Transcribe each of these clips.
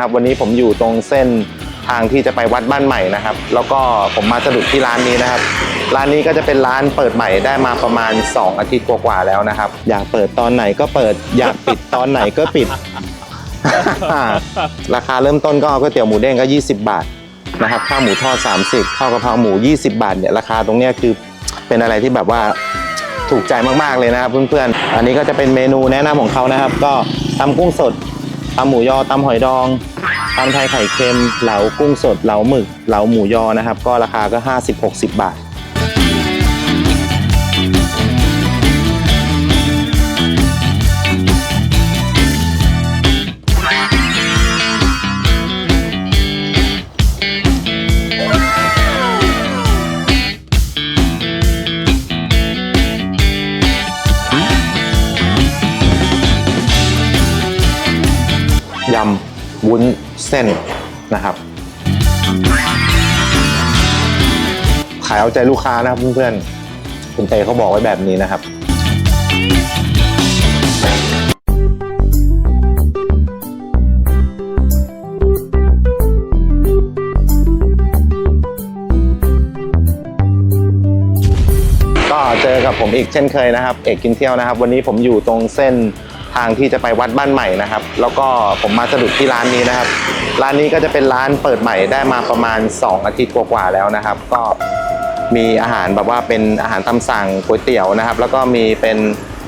ครับวันนี้ผมอยู่ตรงเส้นทางที่จะไปวัดบ้านใหม่นะครับ แล้วก็ผมมาสะดุดที่ร้านนี้นะครับ ร้านนี้ก็จะเป็นร้านเปิดใหม่ได้มาประมาณ 2 อาทิตย์กว่าๆแล้วนะครับ อยากเปิดตอนไหนก็เปิด อยากปิดตอนไหนก็ปิด ราคาเริ่มต้นก็ก๋วยเตี๋ยวหมูเด้งก็ 20 บาทนะครับข้าวหมูทอด 30ข้าวกะเพราหมู 20 บาทเนี่ยราคาตรงเนี้ยคือเป็นอะไรที่แบบว่าถูกใจมากๆเลยนะครับเพื่อนๆ อันนี้ก็จะเป็นเมนูแนะนำของเขานะครับ ก็ตำกุ้งสด ตำหมูยอตำหอยดองตำไทยไข่เค็ม เหลากุ้งสด เหลาหมึก เหลาหมูยอนะครับ ก็ราคาก็ 50-60 บาท วุ้นเส้นนะครับ ขายเอาใจลูกค้านะครับเพื่อนๆคุณเตเขาบอกไว้แบบนี้นะครับก็เจอกับผมอีกเช่นเคยนะครับ เอกกินเที่ยวนะครับ วันนี้ผมอยู่ตรงเส้น ทางที่จะไปวัดบ้านใหม่นะครับ แล้วก็ผมมาสะดุดที่ร้านนี้นะครับ ร้านนี้ก็จะเป็นร้านเปิดใหม่ได้มาประมาณ 2 อาทิตย์กว่าๆแล้วนะครับ ก็มีอาหารแบบว่าเป็นอาหารตามสั่งก๋วยเตี๋ยวนะครับ แล้วก็มีเป็น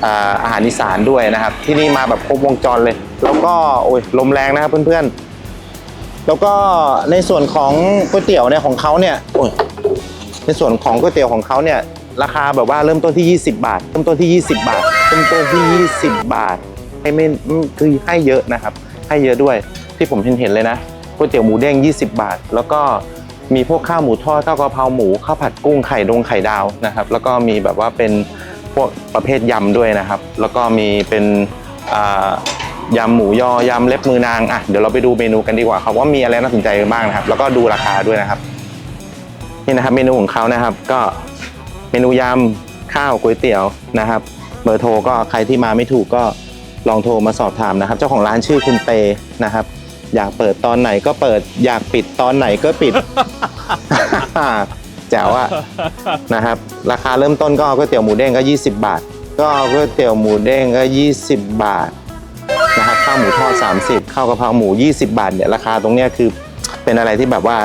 เอ่ออาหารอีสานด้วยนะครับ ที่นี่มาแบบครบวงจรเลย แล้วก็โอ้ยลมแรงนะครับเพื่อนๆ แล้วก็ในส่วนของก๋วยเตี๋ยวเนี่ยของเขาเนี่ยโอ้ยในส่วนของก๋วยเตี๋ยวของเขาเนี่ยราคาแบบว่าเริ่มต้นที่ 20 บาท เริ่มต้นที่ 20 บาท เริ่มต้นที่20 บาทให้ไม่คือให้เยอะนะครับ ให้เยอะด้วยที่ผมเห็นเห็นเลยนะก๋วยเตี๋ยวหมูเด้ง 20 บาท แล้วก็มีพวกข้าวหมูทอดข้าวกะเพราหมูข้าวผัดกุ้งไข่ดงไข่ดาวนะครับ แล้วก็มีแบบว่าเป็นพวกประเภทยำด้วยนะครับ แล้วก็มีเป็นยำหมูยอยำเล็บมือนางอะเดี๋ยวเราไปดูเมนูกันดีกว่าครับว่ามีอะไรน่าสนใจบ้างนะครับ แล้วก็ดูราคาด้วยนะครับ นี่นะครับเมนูของเขานะครับ ก็เมนูยำข้าวก๋วยเตี๋ยวนะครับ เบอร์โทรก็ใครที่มาไม่ถูกก็ลองโทรมาสอบถามนะครับ เจ้าของร้านชื่อคุณเตนะครับ อยากเปิดตอนไหนก็เปิดอยากปิดตอนไหนก็ปิด แจ๋วอะนะครับ ราคาเริ่มต้นก็ก๋วยเตี๋ยวหมูเด้งก็ 20 บาท ก็ก๋วยเตี๋ยวหมูเด้งก็ 20 บาทนะครับข้าวหมูทอด 30ข้าวกะเพราหมู 20 บาทเนี่ยราคาตรงเนี้ยคือเป็นอะไรที่แบบว่า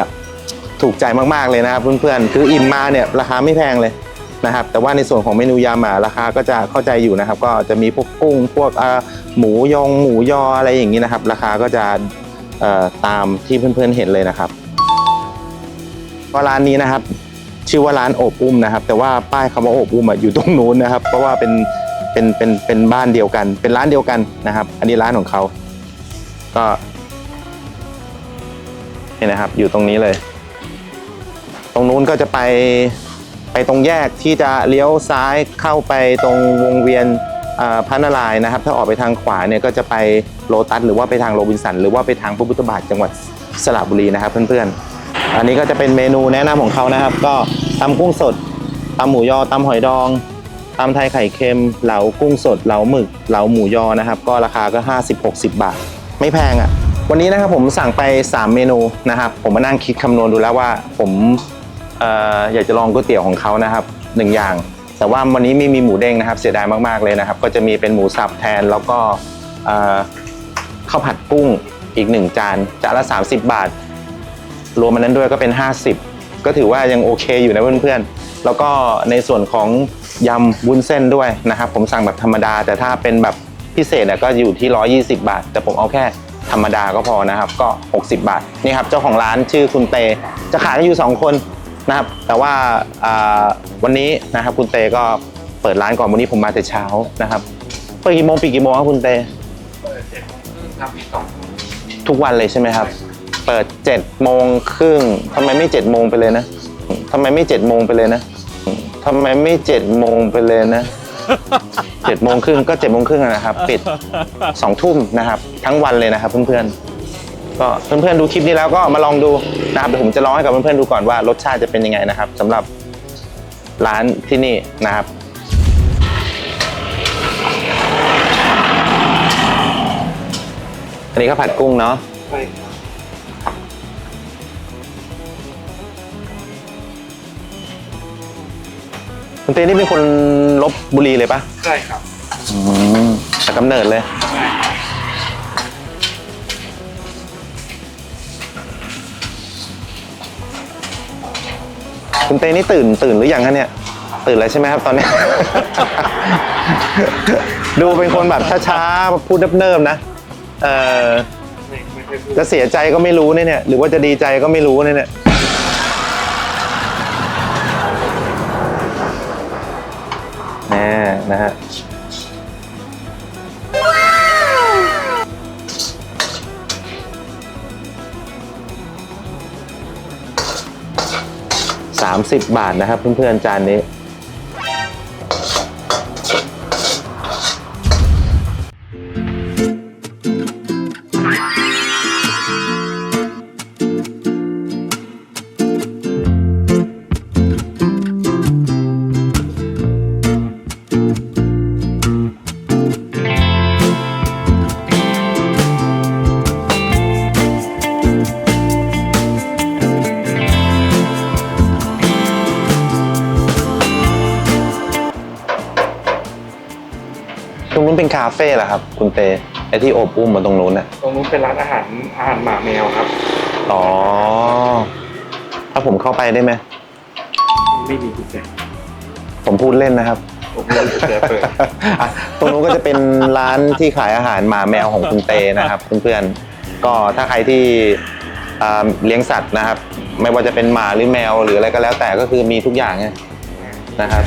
ถูกใจมากๆเลยนะครับเพื่อนๆคืออิ่มมาเนี่ยราคาไม่แพงเลย นะครับแต่ว่าในส่วนของเมนูยำอะราคาก็จะเข้าใจอยู่นะครับ ก็จะมีพวกกุ้งพวกหมูยองหมูยออะไรอย่างนี้นะครับ ราคาก็จะตามที่เพื่อนๆเห็นเลยนะครับก็ร้านนี้นะครับ ชื่อว่าร้านโอบอุ้มนะครับ แต่ว่าป้ายคำว่าโอบอุ้มอะอยู่ตรงนู้นนะครับ เพราะว่าเป็นเป็นเป็นเป็นบ้านเดียวกัน เป็นร้านเดียวกันนะครับ อันนี้ร้านของเขาก็นี่นะครับ อยู่ตรงนี้เลย ตรงนู้นก็จะไป ไปตรงแยกที่จะเลี้ยวซ้ายเข้าไปตรงวงเวียนพระนารายณ์นะครับ ถ้าออกไปทางขวาเนี่ยก็จะไปโลตัสหรือว่าไปทางโรบินสัน หรือว่าไปทางพระพุทธบาทจังหวัดสระบุรีนะครับเพื่อนๆ อันนี้ก็จะเป็นเมนูแนะนำของเขานะครับ ก็ตำกุ้งสดตำหมูยอตำหอยดองตำไทยไข่เค็มเหลากุ้งสดเหลาหมึกเหลาหมูยอนะครับ ก็ราคาก็ 50-60 บาท ไม่แพงอะวันนี้นะครับผมสั่งไป 3 เมนูนะครับ ผมมานั่งคิดคำนวณดูแล้วว่าผม อยากจะลองก๋วยเตี๋ยวของเขานะครับหนึ่งอย่าง แต่ว่าวันนี้ไม่มีหมูเด้งนะครับ เสียดายมากๆเลยนะครับ ก็จะมีเป็นหมูสับแทนแล้วก็ข้าวผัดกุ้งอีกหนึ่งจานจานละ 30 บาท รวมมันนั้นด้วยก็เป็น 50 ก็ถือว่ายังโอเคอยู่นะเพื่อนๆ แล้วก็ในส่วนของยำวุ้นเส้นด้วยนะครับ ผมสั่งแบบธรรมดา แต่ถ้าเป็นแบบพิเศษนี่ยก็อยู่ที่ 120 บาท แต่ผมเอาแค่ธรรมดาก็พอนะครับ ก็ 60 บาท นี่ครับ เจ้าของร้านชื่อคุณเต จะขายกันอยู่ 2 คน นะครับ แต่ว่าอ่าวันนี้นะครับคุณเตก็เปิดร้านก่อนวันนี้ผมมาแต่เช้านะครับเปิดกี่โมงปิดกี่โมงครับคุณเตทุกวันเลยใช่ไหมครับ เปิด7จ็ดโมงครึ่งทำไมไม่7จ็ดโมงไปเลยนะทำไมไม่7จ็ดโมงไปเลยนะทำไมไม่7จ็ดโมงไปเลยนะเจ็ดโมงครึ่งก็7จ็ดโมงครึ่งนะครับ ปิดสองทุ่มนะครับ ทั้งวันเลยนะครับเพื่อนๆ ก็เพื่อนๆดูคลิปนี้แล้วก็มาลองดูนะครับเดี๋ยวผมจะลองให้กับเพื่อนๆดูก่อนว่ารสชาติจะเป็นยังไงนะครับ สำหรับร้านที่นี่นะครับอันนี้ก็ผัดกุ้งเนาะคุณเต้นี่เป็นคนลบบุรีเลยปะใช่ครับอืแต่กำเนิดเลยใช่ คุณเต้นี่ตื่นตื่นหรือยังคะเนี่ย ตื่นแล้วใช่ไหมครับตอนนี้ ดูเป็นคนแบบช้าๆ พูดเนิบๆนะ เออจะเสียใจก็ไม่รู้เนี่ยเนี่ย หรือว่าจะดีใจก็ไม่รู้เนี่ยเนี่ยแน่นะฮะ สามสิบบาทนะครับเพื่อนๆจานนี้ ตรงนู้นเป็นคาเฟ่เหรอครับ คุณเตไอที่โอบอุ้มมาตรงนู้นน่ะตรงนู้นเป็นร้านอาหารอาหารหมาแมวครับ อ๋อ ถ้าผมเข้าไปได้ไหมไม่มีกุญแจผมพูดเล่นนะครับ ผมไม่มีกุญแจเปิดอะตรงนู้นก็จะเป็นร้านที่ขายอาหารหมาแมวของคุณเตนะครับเพื่อนๆก็ถ้าใครที่อ่าเลี้ยงสัตว์นะครับ ไม่ว่าจะเป็นหมาหรือแมวหรืออะไรก็แล้วแต่ก็คือมีทุกอย่างไงนะครับ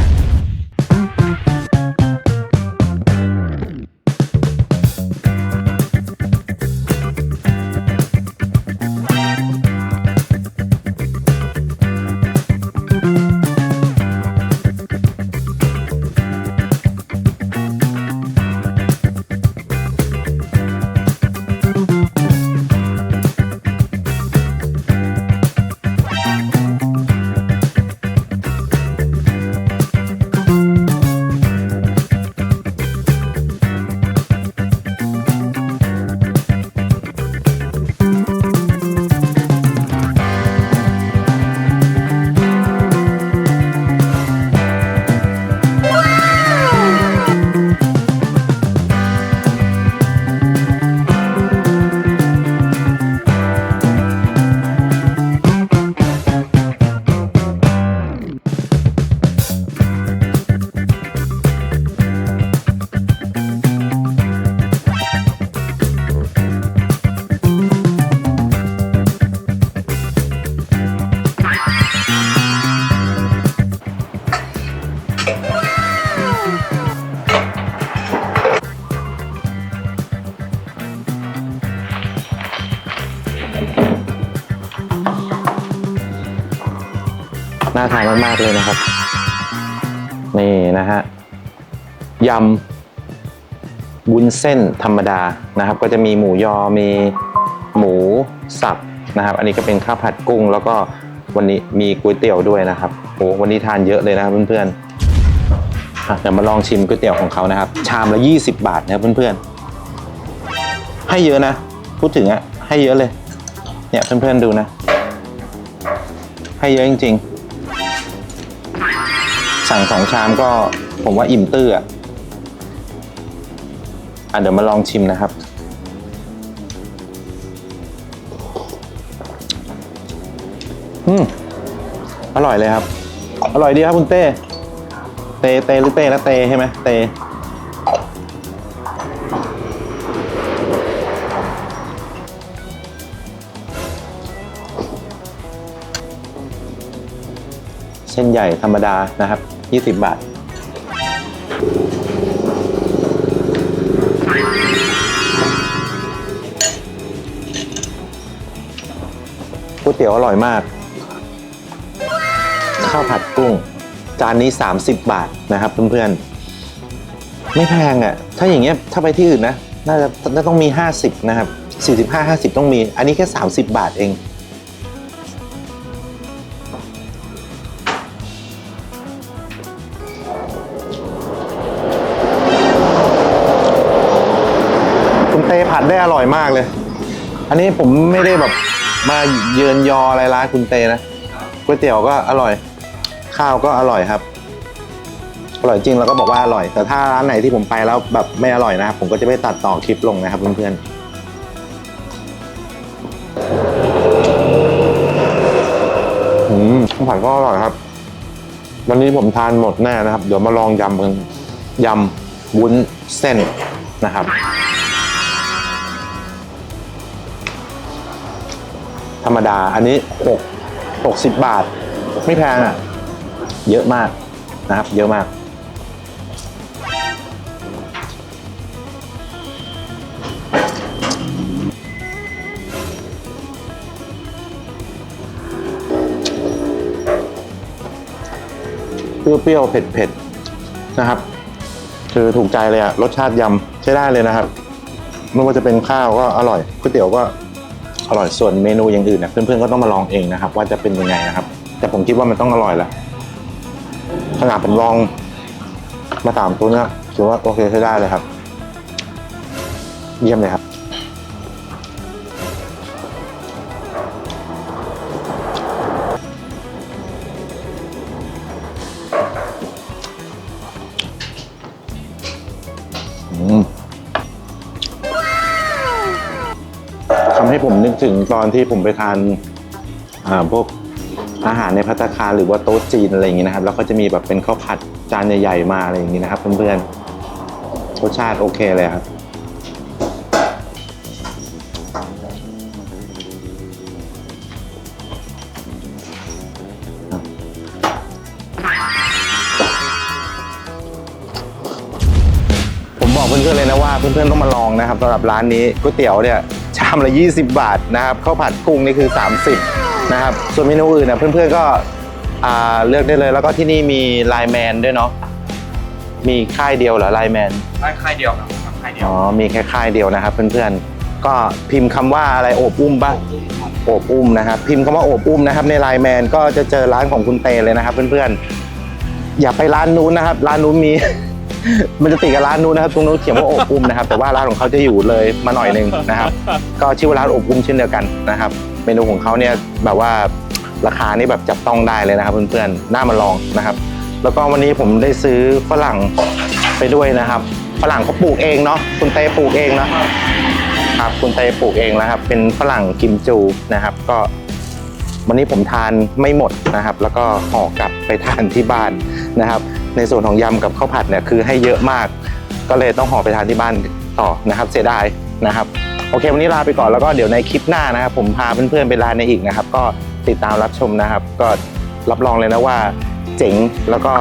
น่าทานมากๆเลยนะครับ นี่นะฮะยำวุ้นเส้นธรรมดานะครับ ก็จะมีหมูยอมีหมูสับนะครับ อันนี้ก็เป็นข้าวผัดกุ้ง แล้วก็วันนี้มีก๋วยเตี๋ยวด้วยนะครับโอ้วันนี้ทานเยอะเลยนะครับเพื่อนๆเดี๋ยวมาลองชิมก๋วยเตี๋ยวของเขานะครับ ชามละ 20 บาทนะครับเพื่อนๆ ให้เยอะนะ พูดถึงอะให้เยอะเลย เนี่ยเพื่อนๆดูนะ ให้เยอะจริง ๆ สั่งสองชามก็ผมว่าอิ่มตื้ออะอะเดี๋ยวมาลองชิมนะครับ อืม อร่อยเลยครับ อร่อยดีครับคุณเต้ เตเตหรือเต้นะเตใช่ไหมเต เส้นใหญ่ธรรมดานะครับ 20 บาท ก๋วยเตี๋ยวอร่อยมาก ข้าวผัดกุ้ง จานนี้ 30 บาทนะครับเพื่อนๆ ไม่แพงอะ่ะ ถ้าอย่างเงี้ยถ้าไปที่อื่นนะ น่าจะน่าต้องมี 50 นะครับ 45 50 ต้องมี อันนี้แค่ 30 บาทเอง ดได้อร่อยมากเลย อันนี้ผมไม่ได้แบบมาเยินยออะไรร้านคุณเต้นะก๋วยเตี๋ยวก็อร่อย ข้าวก็อร่อยครับ อร่อยจริงแล้วก็บอกว่าอร่อย แต่ถ้าร้านไหนที่ผมไปแล้วแบบไม่อร่อยนะครับผมก็จะไม่ตัดต่อคลิปลงนะครับเพื่อนๆอืมข้าวผัดก็อร่อยครับ วันนี้ผมทานหมดแน่นะครับ เดี๋ยวมาลองยำกันยำวุ้นเส้นนะครับ ธรรมดา อันนี้หกหกสิบบาท ไม่แพงอะ เยอะมากนะครับ เยอะมาก เปรี้ยวๆ เผ็ดๆ นะครับ คือถูกใจเลยอะรสชาติยำใช้ได้เลยนะครับ ไม่ว่าจะเป็นข้าวก็อร่อยก๋วยเตี๋ยวก็ อร่อยส่วนเมนูอย่างอื่นเนี่ยเพื่อนๆก็ต้องมาลองเองนะครับ ว่าจะเป็นยังไงนะครับ แต่ผมคิดว่ามันต้องอร่อยแหละขนาดผมลองมาตามตัวเนี้ยถือว่าโอเคใช้ได้เลยครับ เยี่ยมเลยครับอืม ให้ผมนึกถึงตอนที่ผมไปทานอ่าพวกอาหารในพัตคารหรือว่าโต๊ะจีนอะไรอย่างงี้นะครับ แล้วก็จะมีแบบเป็นข้าวผัดจานใหญ่ๆมาอะไรอย่างงี้นะครับเพื่อนๆรสชาติโอเคเลยครับผมบอกเพื่อนๆเลยนะว่าเพื่อนๆต้องมาลองนะครับสำหรับร้านนี้ก๋วยเตี๋ยวเนี่ยามละ 20 บาทนะครับข้าวผัดกุ้งนี่คือ 30นะครับส่วนเมนูอื่นนะเพื่อนๆก็อ่าเลือกได้เลยแล้วก็ที่นี่มีไลน์แมนด้วยเนาะมีค่ายเดียวเหรอไลน์แมนได้ค่ายเดียวครับครับค่ายเดียวอ๋อมีแค่ค่ายเดียวนะครับเพื่อนๆก็พิมพ์คำว่าอะไรโอบอุ้มบ้างโอบอุ้มนะครับ พิมพ์คำว่าโอบอุ้มนะครับในไลน์แมนก็จะเจอร้านของคุณเตเลยนะครับ เพื่อนๆอย่าไปร้านนู้นนะครับ ร้านนู้นมี มันจะติดกับร้านนู้นนะครับตรงนู้นเขียนว่าอบอุ้มนะครับ แต่ว่าร้านของเขาจะอยู่เลยมาหน่อยหนึงนะครับ ก็ชื่อว่าร้านอบอุ้มเช่นเดียวกันนะครับ เมนูของเขาเนี่ยแบบว่าราคานี่แบบจับต้องได้เลยนะครับ เพื่อนๆน่ามาลองนะครับ แล้วก็วันนี้ผมได้ซื้อฝรั่งไปด้วยนะครับฝรั่งเขาปลูกเองเนาะคุณเต้ปลูกเองเนาะครับคุณเต้ปลูกเองนะครับ เป็นฝรั่งกิมจูนะครับ ก็ วันนี้ผมทานไม่หมดนะครับ แล้วก็ห่อกลับไปทานที่บ้านนะครับ ในส่วนของยำกับข้าวผัดเนี่ยคือให้เยอะมาก ก็เลยต้องห่อไปทานที่บ้านต่อนะครับ เสียดายนะครับ โอเค วันนี้ลาไปก่อนแล้วก็เดี๋ยวในคลิปหน้านะครับ ผมพาเพื่อนๆไปร้านในอีกนะครับ ก็ติดตามรับชมนะครับ ก็รับรองเลยนะว่าเจ๋งแล้วก็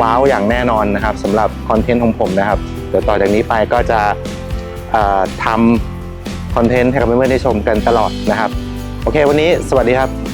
ว้าวอย่างแน่นอนนะครับสำหรับคอนเทนต์ของผมนะครับเดี๋ยวต่อจากนี้ไปก็จะทำคอนเทนต์ให้กับเพื่อนๆได้ชมกันตลอดนะครับ โอเค วันนี้สวัสดีครับ